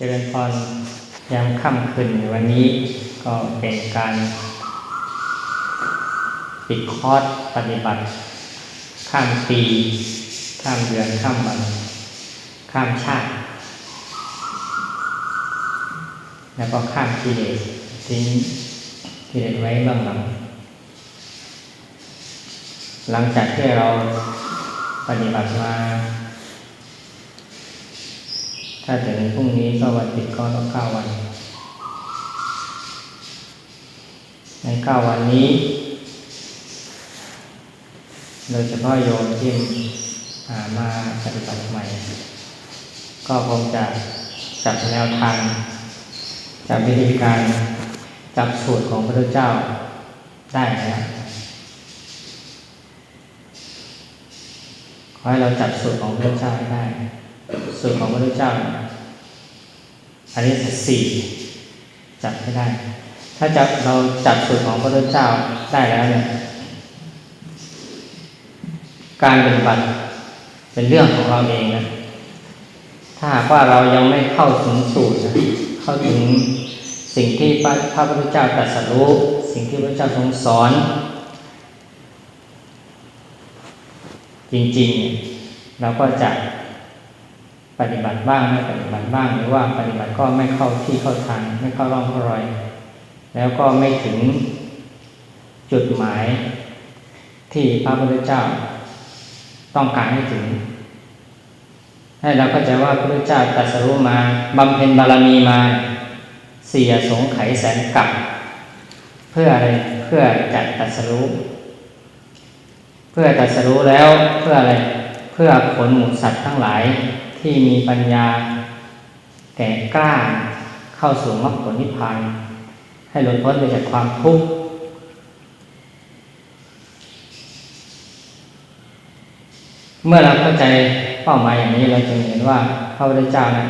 เจริญพรยามค่ำคืนวันนี้ก็เป็นการปิดคอร์สปฏิบัติ ข้ามปี ข้ามเดือน ข้ามวัน ข้ามชาติ แล้วก็ข้ามกิเลสทิ้งกิเลสไว้เบื้องหลัง หลังจากที่เราปฏิบัติมา ถ้าถึงพรุ่งนี้ก็วันติดก็ต้องเก้าวัน ในเก้าวันนี้ โดยเฉพาะโยมที่มาปฏิบัติใหม่ ก็คงจะจับแนวทางจับวิธีการจับสูตรของพระเจ้าได้แล้วขอให้เราจับสูตรของพระเจ้าได้ สูตรของพระพุทธเจ้าอันนี้สัสี่จับให้ได้ ถ้าจับเราจับสูตรของพระพุทธเจ้าได้แล้วเนี่ยการปฏิบัติเป็นเรื่องของเราเองนะถ้าหากว่าเรายังไม่เข้าถึงสูตรนะเข้าถึงสิ่งที่พระพระพุทธเจ้าตรัสรู้สิ่งที่พระเจ้าทรงสอน จริงๆเนี่ยเราก็จะ ปฏิบัติบ้างไม่ปฏิบัติบ้างหรือว่าปฏิบัติก็ไม่เข้าที่เข้าทางไม่เข้าร่องเข้ารอย แล้วก็ไม่ถึงจุดหมายที่พระพุทธเจ้าต้องการให้ถึง ให้เราเข้าใจว่าพระพุทธเจ้าตรัสรู้มาบำเพ็ญบารมีมาเสียสงไขแสนกับ เพื่ออะไรเพื่อจัดตรัสรู้ เพื่อตรัสรู้แล้วเพื่ออะไรเพื่อผลหมู่สัตว์ทั้งหลาย ที่มีปัญญาแก่กล้าเข้าสู่มรรคผลนิพพานให้หลุดพ้นไปจากความทุกข์เมื่อเราเข้าใจเป้าหมายอย่างนี้เราจึงเห็นว่าพระพุทธเจ้านะ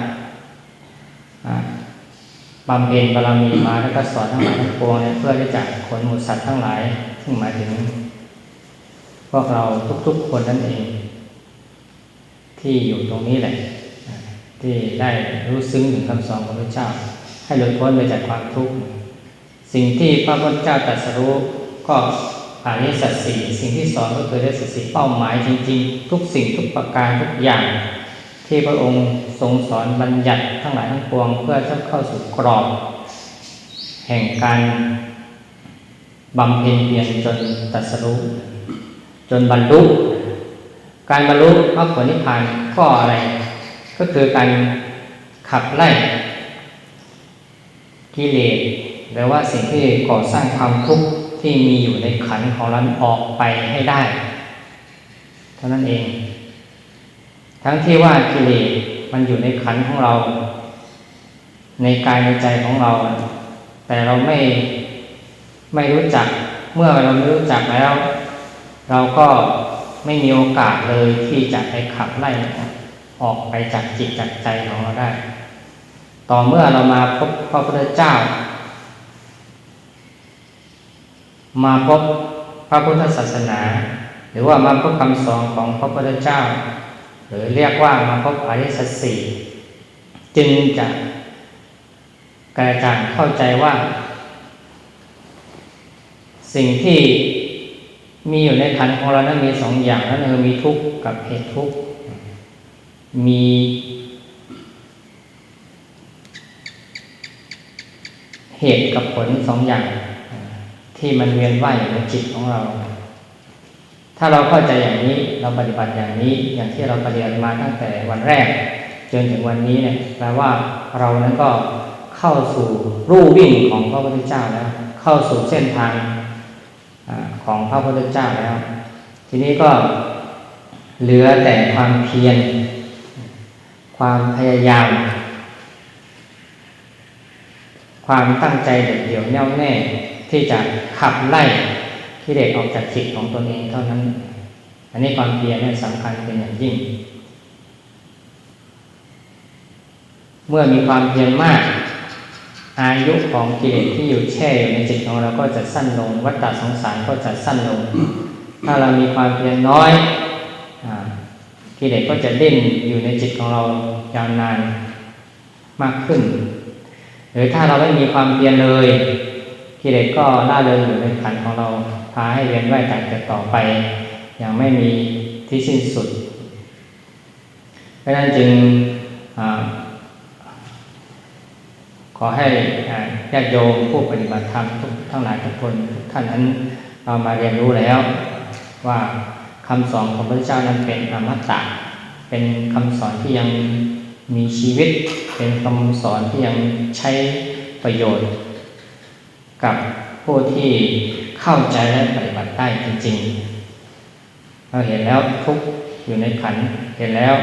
บำเพ็ญบารมีมาแล้วก็สอนทั้งหลายทั้งปวงเนี่ยเพื่อที่จะขนหมูสัตว์ทั้งหลาย ซึ่งหมายถึง พวกเราทุกๆคนนั่นเอง ที่อยู่ตรงนี้แหละ ที่ได้รู้ซึ้งถึงคำสอนของพระเจ้า ให้หลุดพ้นไปจากความทุกข์สิ่งที่พระพุทธเจ้าตรัสรู้ก็อริสัจสี่สิ่งที่สอนก็คืออริสัจสี่เป้าหมายจริง ๆ ทุกสิ่งทุกประการทุกอย่าง ที่พระองค์ทรงสอนบัญญัติทั้งหลายทั้งปวงเพื่อจะเข้าสู่กรอบ แห่งการบำเพ็ญเพียรจนตรัสรู้จนบรรลุ การบรรลุมรรคผลนิพพานก็อะไร ก็คือการขับไล่กิเลสหรือว่าสิ่งที่ก่อสร้างความทุกข์ที่มีอยู่ในขันของเราออกไปให้ได้ เท่านั้นเอง ทั้งที่ว่ากิเลสมันอยู่ในขันของเรา ในกายในใจของเรา แต่เราไม่ไม่รู้จักเมื่อเราไม่รู้จักแล้ว เราก็ ไม่มีโอกาสเลยที่จะไปขับไล่ออกไปจากจิตจากใจของเราได้ ต่อเมื่อเรามาพบพระพุทธเจ้า มาพบพระพุทธศาสนา หรือว่ามาพบคำสอนของพระพุทธเจ้า หรือเรียกว่ามาพบอริยสัจสี่จึงจะกระจ่างเข้าใจว่า สิ่งที่ มีอยู่ในขันของเรานั้นมีสองอย่างนั่นคือมีทุกข์กับเหตุทุกข์มีเหตุกับผลสองอย่าง ที่มันเวียนว่ายอยู่ในจิตของเรา ถ้าเราเข้าใจอย่างนี้เราปฏิบัติอย่างนี้อย่างที่เราปฏิบัติมาตั้งแต่วันแรก จนถึงวันนี้เนี่ยแปลว่าเรานั้นก็เข้าสู่รูวิ่งของพระพุทธเจ้าแล้ว เข้าสู่เส้นทาง ของพระพุทธเจ้าแล้ว ทีนี้ก็เหลือแต่ความเพียร ความพยายาม ความตั้งใจเด็ดเดี่ยวแน่วแน่ที่จะขับไล่ที่เด็กออกจากจิตของตนเองเท่านั้น อันนี้ความเพียรเนี่ยสำคัญเป็นอย่างยิ่ง เมื่อมีความเพียรมาก อายุของกิเลสที่อยู่แช่อยู่ในจิตของเราก็จะสั้นลง วัฏฏะสงสารก็จะสั้นลง ถ้าเรามีความเพียรน้อยกิเลสก็จะดิ้นอยู่ในจิตของเรายาวนานมากขึ้น หรือถ้าเราไม่มีความเพียรเลย กิเลสก็ล่าเริงอยู่ในขันของเราพาให้เวียนว่ายตายเกิดต่อไป อย่างไม่มีที่สิ้นสุดเพราะนั้นจึง ขอให้ญาติโยมผู้ปฏิบัติธรรมทุกทั้งหลายทุกคนทุกท่านนั้นเรามาเรียนรู้แล้ว ว่าคำสอนของพระเจ้านั้นเป็นอมตะเป็นคำสอนที่ยังมีชีวิต เป็นคำสอนที่ยังใช้ประโยชน์ กับผู้ที่เข้าใจและปฏิบัติได้จริง ๆ เราเห็นแล้วทุกอยู่ในขันเห็นแล้ว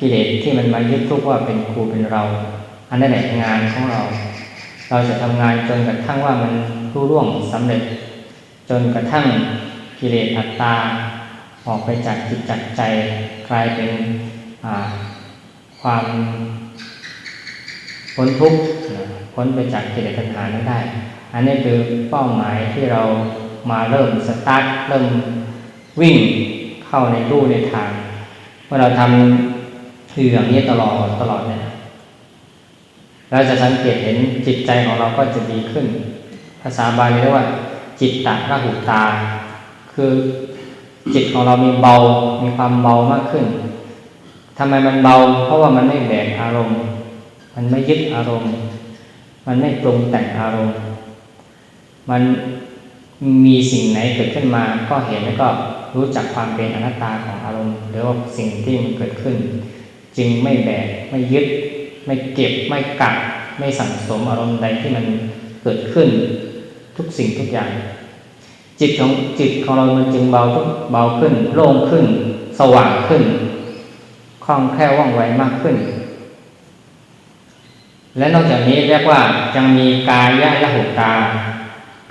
กิเลสที่มันมายึดทุกว่าเป็นครูเป็นเรา อันนั้นแหละงานของเรา เราจะทำงานจนกระทั่งว่ามันรุ่ร่วงสำเร็จ จนกระทั่งกิเลสอัตตา ออกไปจากจิตจากใจกลายเป็นความพ้นทุกข์พ้นไปจากกิเลสตัณหานั้นได้ อันนี้คือเป้าหมายที่เรามาเริ่มสตาร์ทเริ่มวิ่งเข้าในรูในทาง เมื่อเราทำคืออย่างนี้ตลอดตลอดเนี่ย เราจะสังเกตเห็นจิตใจของเราก็จะดีขึ้น ภาษาบาลีเรียกว่า จิตตะระหุตา คือจิตของเรามีเบา มีความเบามากขึ้นทำไมมันเบา เพราะว่ามันไม่แบกอารมณ์ มันไม่ยึดอารมณ์ มันไม่ปรุงแต่งอารมณ์ มันมีสิ่งไหนเกิดขึ้นมา ก็เห็นแล้วก็รู้จักความเป็นอนัตตาของอารมณ์หรือว่าสิ่งที่มันเกิดขึ้น จึงไม่แบกไม่ยึด ไม่เก็บไม่กักไม่สั่งสมอารมณ์ใดที่มันเกิดขึ้นทุกสิ่งทุกอย่าง จิตของจิตของเรามันจึงเบาเบาขึ้น โล่งขึ้น สว่างขึ้นคล่องแคล่วว่องไวมากขึ้น และนอกจากนี้เรียกว่ายังมีกายยะยะหุตา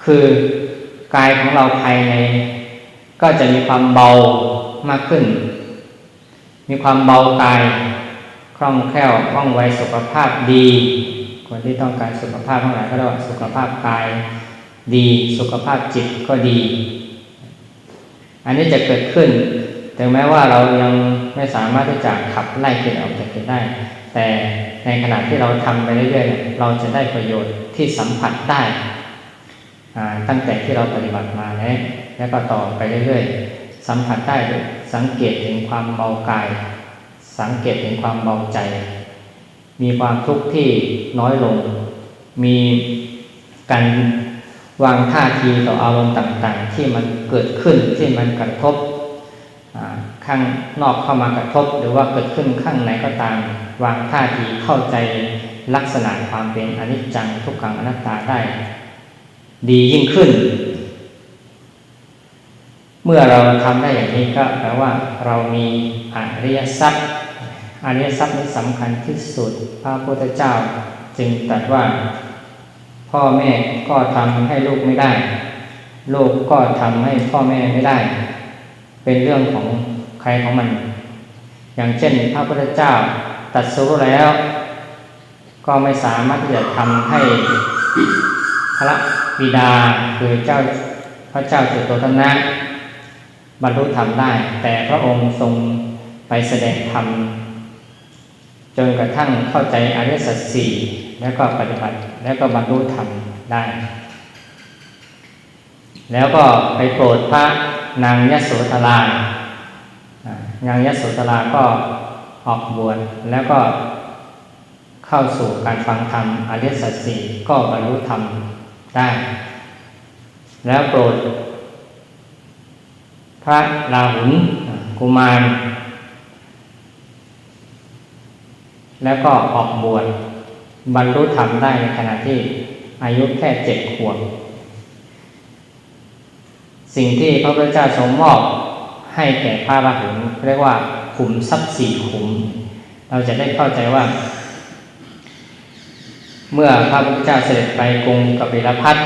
คือกายของเราภายใน ก็จะมีความเบามากขึ้น มีความเบากาย คล่องแคล่วว่องไวสุขภาพดี คนที่ต้องการสุขภาพทั้งหลายก็เรียกว่าสุขภาพกายดีสุขภาพจิตก็ดี อันนี้จะเกิดขึ้น ถึงแม้ว่าเรายังไม่สามารถที่จะขับไล่กิเลสออกจากจิตได้ แต่ในขณะที่เราทำไปเรื่อยๆเราจะได้ประโยชน์ที่สัมผัสได้ตั้งแต่ที่เราปฏิบัติมาแล้วแล้วก็ต่อไปเรื่อยๆ สัมผัสได้สังเกตเห็นความเบากาย สังเกตเห็นความเบาใจ มีความทุกข์ที่น้อยลง มีการวางท่าทีต่ออารมณ์ต่างๆ ที่มันเกิดขึ้นที่มันกระทบข้างนอกเข้ามากระทบ หรือว่าเกิดขึ้นข้างในก็ตาม วางท่าทีเข้าใจลักษณะความเป็นอนิจจังทุกขังอนัตตาได้ ดียิ่งขึ้น เมื่อเราทำได้อย่างนี้ก็แปลว่าเรามีอริยทรัพย์ อริยทรัพย์นี้สำคัญที่สุด พระพุทธเจ้าจึงตรัสว่า พ่อแม่ก็ทำให้ลูกไม่ได้ ลูกก็ทำให้พ่อแม่ไม่ได้ เป็นเรื่องของใครของมัน อย่างเช่น พระพุทธเจ้าตัดสู้แล้ว ก็ไม่สามารถที่จะทำให้พระบิดาคือเจ้าพระเจ้าจุตโตทนะบรรลุธรรมได้ แต่พระองค์ทรงไปแสดงธรรม จนกระทั่งเข้าใจอริยสัจสี่แล้วก็ปฏิบัติแล้วก็บรรลุธรรมได้ แล้วก็ไปโปรดพระนางยโสธรานางยโสธราก็ออกบวชแล้วก็เข้าสู่การฟังธรรมอริยสัจสี่ก็บรรลุธรรมได้ แล้วโปรด พระราหุลกุมาร แล้วก็ออกบวชบรรลุธรรมได้ในขณะที่อายุแค่เจ็ดขวบสิ่งที่พระพุทธเจ้าทรงมอบให้แก่พระราหุลเรียกว่าขุมทรัพย์สี่ขุม เราจะได้เข้าใจว่า เมื่อพระพุทธเจ้าเสด็จไปกรุงกบิลพัท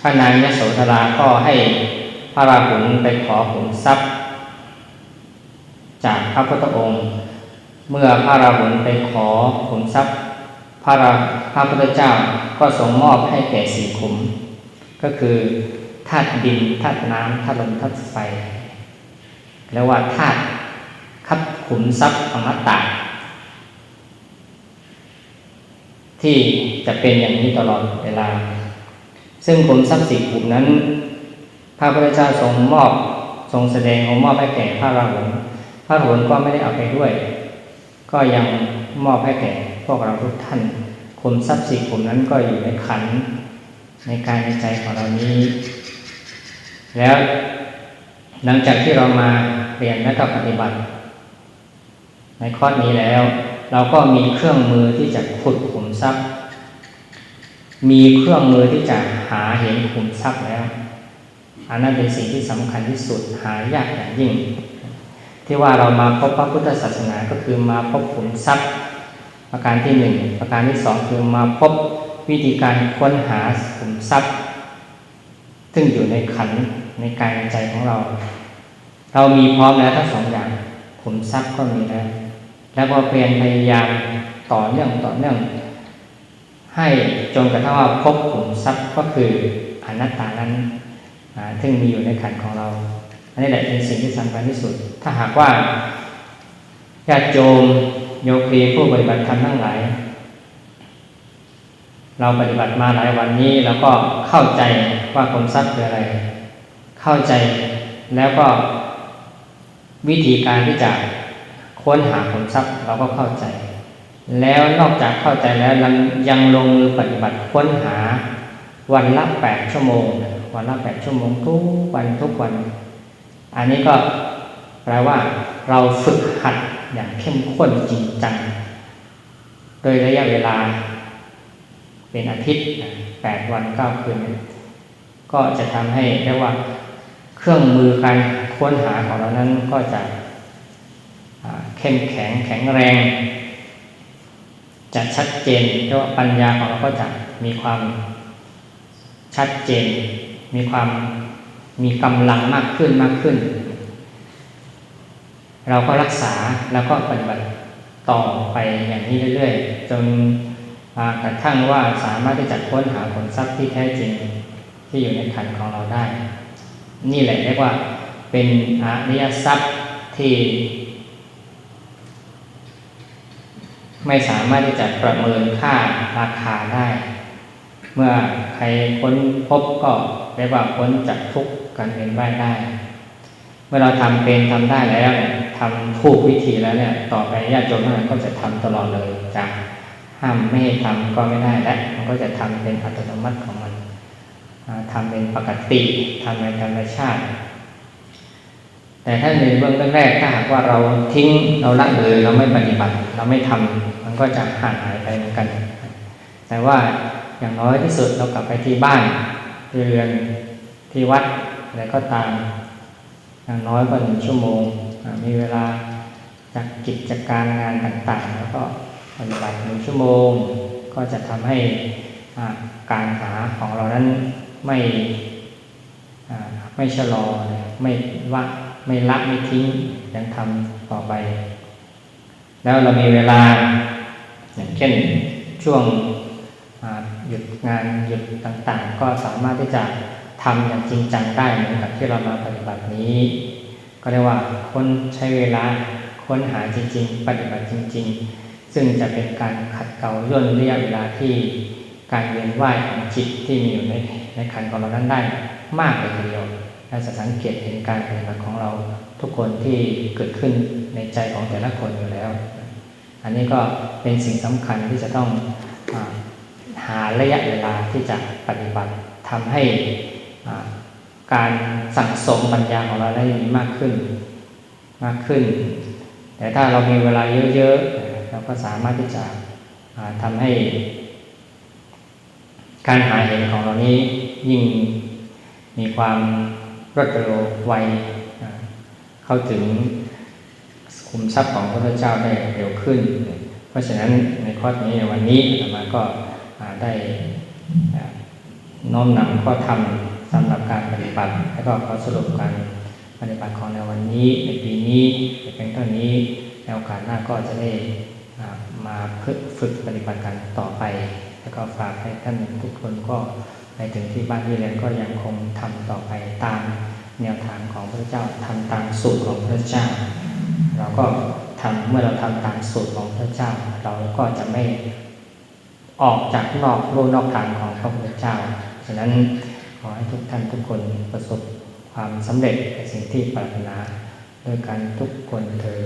พระนางยโสธราก็ให้พระราหุลไปขอขุมทรัพย์ จากพระพุทธองค์ เมื่อพระราหุลไปขอขุมทรัพย์ พระราพระพุทธเจ้าก็ทรงมอบให้แก่สี่ขุม ก็คือธาตุดินธาตุน้ำธาตุลมธาตุไฟแล้วว่าธาตุคับขุมทรัพย์อมตะที่จะเป็นอย่างนี้ตลอดเวลา ซึ่งขุมทรัพย์สี่ขุมนั้น พระพุทธเจ้าทรงมอบทรงแสดงองมอบให้แก่พระราหุลพระราหุลก็ไม่ได้เอาไปด้วย ก็ยังมอบให้แก่พวกเราทุกท่านขุมทรัพย์สี่ขุมนั้นก็อยู่ในขันในกายในใจของเรานี้ แล้วหลังจากที่เรามาเรียนและก็ปฏิบัติ ในข้อนี้แล้ว เราก็มีเครื่องมือที่จะขุดขุมทรัพย์ มีเครื่องมือที่จะหาเห็นขุมทรัพย์แล้วอันนั้นเป็นสิ่งที่สำคัญที่สุดหายากอย่างยิ่ง ที่ว่าเรามาพบพระพุทธศาสนาก็คือมาพบขุมทรัพย์ ประการที่หนึ่งประการที่สองคือมาพบวิธีการค้นหาขุมทรัพย์ ซึ่งอยู่ในขันในกายในใจของเรา เรามีพร้อมแล้วทั้งสองอย่างขุมทรัพย์ก็มีแล้วแล้วก็เพียรพยายามต่อเนื่องต่อเนื่อง ให้จนกระทั่งว่าพบขุมทรัพย์ก็คืออนัตตานั้นซึ่งมีอยู่ในขันของเรา อันนี้แหละเป็นสิ่งที่สำคัญที่สุด ถ้าหากว่าญาติโยมโยคีผู้ปฏิบัติธรรมทั้งหลายเราปฏิบัติมาหลายวันนี้แล้วก็เข้าใจว่าขุมทรัพย์คืออะไร เข้าใจแล้วก็วิธีการที่จะค้นหาผลทรัพย์เราก็เข้าใจ แล้วนอกจากเข้าใจแล้วยังลงมือปฏิบัติค้นหาวันละแปดชั่วโมง วันละแปดชั่วโมงทุกวันทุกวัน อันนี้ก็แปลว่าเราฝึกหัดอย่างเข้มข้นจริงจัง โดยระยะเวลา เป็นอาทิตย์แปดวันเก้าคืน ก็จะทำให้เรียกว่าเครื่องมือการค้นหาของเรานั้นก็จะเข้มแข็งแข็งแรง จะชัดเจนเรียกว่าปัญญาของเราก็จะมีความชัดเจน มีความ มีกำลังมากขึ้นมากขึ้น เราก็รักษาแล้วก็ปฏิบัติต่อไปอย่างนี้เรื่อยๆ จนกระทั่งว่าสามารถที่จะค้นหาผลทรัพย์ที่แท้จริงที่อยู่ในขันของเราได้ นี่แหละเรียกว่าเป็นอริยทรัพย์ที่ ไม่สามารถที่จะประเมินค่าราคาได้ เมื่อใครค้นพบก็เรียกว่าพ้นจากทุกข์ กันเป็นไปได้ เมื่อเราทำเป็นทำได้แล้วเนี่ยทำถูกวิธีแล้วเนี่ย ต่อไปญาติโยมทั้งหลายก็จะทำตลอดเลยจากห้ามไม่ให้ทำก็ไม่ได้และมันก็จะทำเป็นอัตโนมัติของมันทำเป็นปกติทำในธรรมชาติ แต่ถ้าในเบื้องแรกถ้าหากว่าเราทิ้งเราละเลยเราไม่ปฏิบัติ เราไม่ทำมันก็จะห่างหายไปเหมือนกัน แต่ว่าอย่างน้อยที่สุดเรากลับไปที่บ้านที่เรือนที่วัด อะไรก็ตาม อย่างน้อยก็หนึ่งชั่วโมง มีเวลาจากกิจการงานต่างๆ แล้วก็ปฏิบัติหนึ่งชั่วโมง ก็จะทำให้การหาของเรานั้นไม่ไม่ชะลอไม่ว่าไม่ละไม่ทิ้งยังทำต่อไป แล้วเรามีเวลาอย่างเช่นช่วงหยุดงานหยุดต่างๆ ก็สามารถที่จะ ทำอย่างจริงจังได้เหมือนกับที่เรามาปฏิบัตินี้ ก็เรียกว่าค้นใช้เวลาค้นหาจริง ๆ ปฏิบัติจริง ๆ ซึ่งจะเป็นการขัดเกลาย่นระยะเวลาที่การเวียนว่ายของจิตที่มีอยู่ในในขันของเรานั้นได้มากเลยทีเดียวเราจะสังเกตเห็นการปฏิบัติของเราทุกคนที่เกิดขึ้นในใจของแต่ละคนอยู่แล้ว อันนี้ก็เป็นสิ่งสำคัญที่จะต้องอหาระยะเวลาที่จะปฏิบัติทำให้ การสั่งสมปัญญาของเราได้มีมากขึ้นมากขึ้น แต่ถ้าเรามีเวลาเยอะๆเราก็สามารถที่จะทำให้ การหาเห็นของเรานี้ยิ่งมีความรวดเร็วไวเข้าถึงคุมทรัพย์ของพระเจ้าได้เร็วขึ้น เพราะฉะนั้นในข้อนี้ในวันนี้อามาก็ได้น้อมนำข้อธรรม สำหรับการปฏิบัติ แล้วก็ขอสรุปการปฏิบัติของในวันนี้ในปีนี้เป็นเท่านี้ในโอกาสหน้าก็จะได้มาฝึกปฏิบัติกันต่อไป แล้วก็ฝากให้ท่านทุกคนก็ไปถึงที่บ้านที่เรียนก็ยังคงทำต่อไปตามแนวทางของพระเจ้าทำตามสูตรของพระเจ้า เราก็ทำเมื่อเราทำตามสูตรของพระเจ้า เราก็จะไม่ออกจากนอกรูนอกทางของพระพุทธเจ้าฉะนั้น ขอให้ทุกท่านทุกคนประสบความสำเร็จในสิ่งที่ปรารถนา ด้วยกันทุกคนเธอ